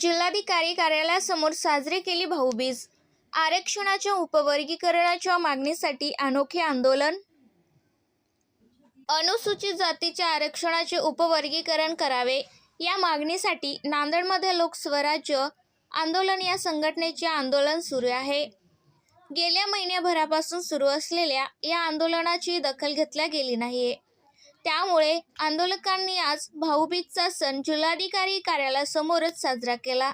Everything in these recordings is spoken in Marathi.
जिल्हाधिकारी कार्यालयासमोर साजरी केली भाऊबीज. आरक्षणाच्या उपवर्गीकरणाच्या मागणीसाठी अनोखे आंदोलन. अनुसूचित जातीच्या आरक्षणाचे उपवर्गीकरण करावे. या मागणीसाठी नांदेडमध्ये लोकस्वराज्य आंदोलन या संघटनेचे आंदोलन सुरू आहे. गेल्या महिन्याभरापासून सुरू असलेल्या या आंदोलनाची दखल घेतल्या गेली नाहीये. त्यामुळे आंदोलकांनी आज भाऊबीजचा सण जिल्हाधिकारी कार्यालयासमोरच साजरा केला.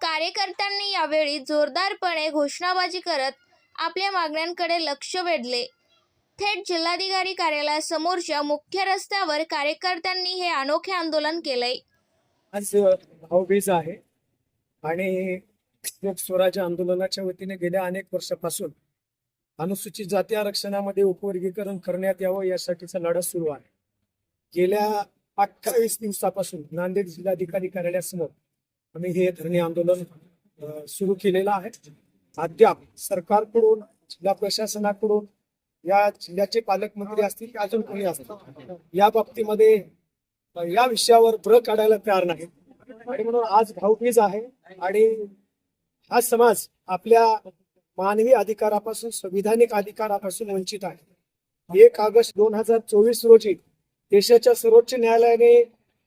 कार्यकर्त्यांनी यावेळी जोरदारपणे घोषणाबाजी करत आपल्या मागण्यांकडे लक्ष वेधले. थेट जिल्हाधिकारी कार्यालयासमोरच्या मुख्य रस्त्यावर कार्यकर्त्यांनी हे अनोखे आंदोलन केलंय. आज भाऊबीज आहे आणि स्वराज्य आंदोलनाच्या वतीने गेल्या अनेक वर्षापासून अनुसूचित जाती आरक्षणामध्ये उपवर्गीकरण करण्यात यावं यासाठीचा लढा सुरू आहे. गेल्या अठ्ठावीस दिवसापासून नांदेड जिल्हाधिकारी कार्यालयासमोर आम्ही हे धरणे आंदोलन सुरू केलेलं आहे. अद्याप सरकारकडून जिल्हा प्रशासनाकडून या जिल्ह्याचे पालकमंत्री असतील की अजून कोणी असतील या बाबतीमध्ये या विषयावर ब्र काढायला तयार नाही आणि म्हणून आज भाऊबीज आहे आणि हा समाज आपल्या मानवी अधिकारापासून संविधानिक अधिकारापासून वंचित आहे. एक ऑगस्ट दोन हजार चोवीस रोजी देशाच्या सर्वोच्च न्यायालयाने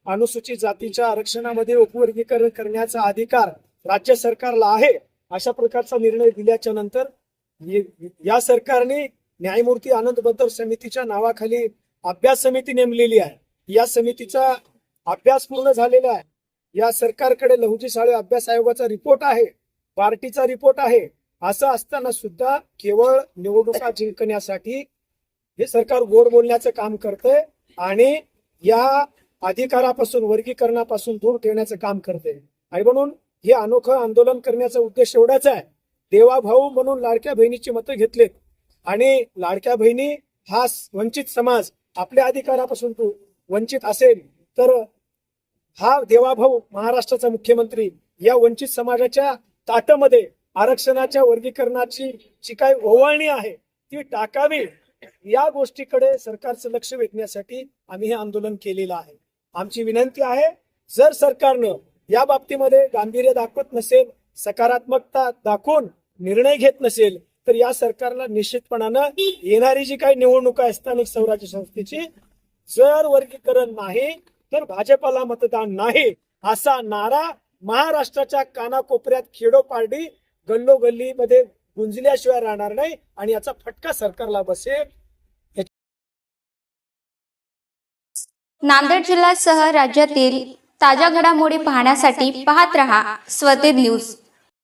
अनुसूचित जातीच्या आरक्षणामध्ये उपवर्गीकरण करण्याचा अधिकार राज्य सरकारला आहे अशा प्रकारचा निर्णय दिल्याच्या नंतर या सरकारने न्यायमूर्ती आनंदबद्दल समितीच्या नावाखाली अभ्यास समिती नेमलेली आहे. या समितीचा अभ्यास पूर्ण झालेला आहे. या सरकारकडे लहुजी साळे अभ्यास आयोगाचा रिपोर्ट आहे. पार्टीचा रिपोर्ट आहे. असं असताना सुद्धा केवळ निवडणुका जिंकण्यासाठी हे सरकार गोड बोलण्याचं काम करतंय आणि या अधिकारापासून वर्गीकरणापासून दूर ठेवण्याचं काम करते आणि म्हणून हे अनोखं आंदोलन करण्याचा उद्देश एवढाच आहे. देवा भाऊ म्हणून लाडक्या बहिणीची मतं घेतलेत. आणि लाडक्या बहिणी हा वंचित समाज आपल्या अधिकारापासून तो वंचित असेल तर हा देवाभाऊ महाराष्ट्राचा मुख्यमंत्री या वंचित समाजाच्या ताटामध्ये आरक्षणाच्या वर्गीकरणाची जी काही ओवाळणी आहे ती टाकावी. या गोष्टीकडे सरकारचं लक्ष वेधण्यासाठी आम्ही हे आंदोलन केलेलं आहे. आमची विनंती आहे जर सरकारनं या बाबतीमध्ये गांभीर्य दाखवत नसेल सकारात्मकता दाखवून निर्णय घेत नसेल तर या सरकारला निश्चितपणानं येणारी जी काही निवडणूक आहे स्थानिक स्वराज्य संस्थेची जर वर्गीकरण नाही तर भाजपाला मतदान नाही असा नारा महाराष्ट्राच्या कानाकोपऱ्यात खेडोपाडी गल्लोगल्लीमध्ये गुंजल्याशिवाय राहणार नाही आणि याचा फटका सरकारला बसेल. नांदेड जिल्ह्यासह राज्यातील ताज्या घडामोडी पाहण्यासाठी पाहत रहा स्वतेज न्यूज.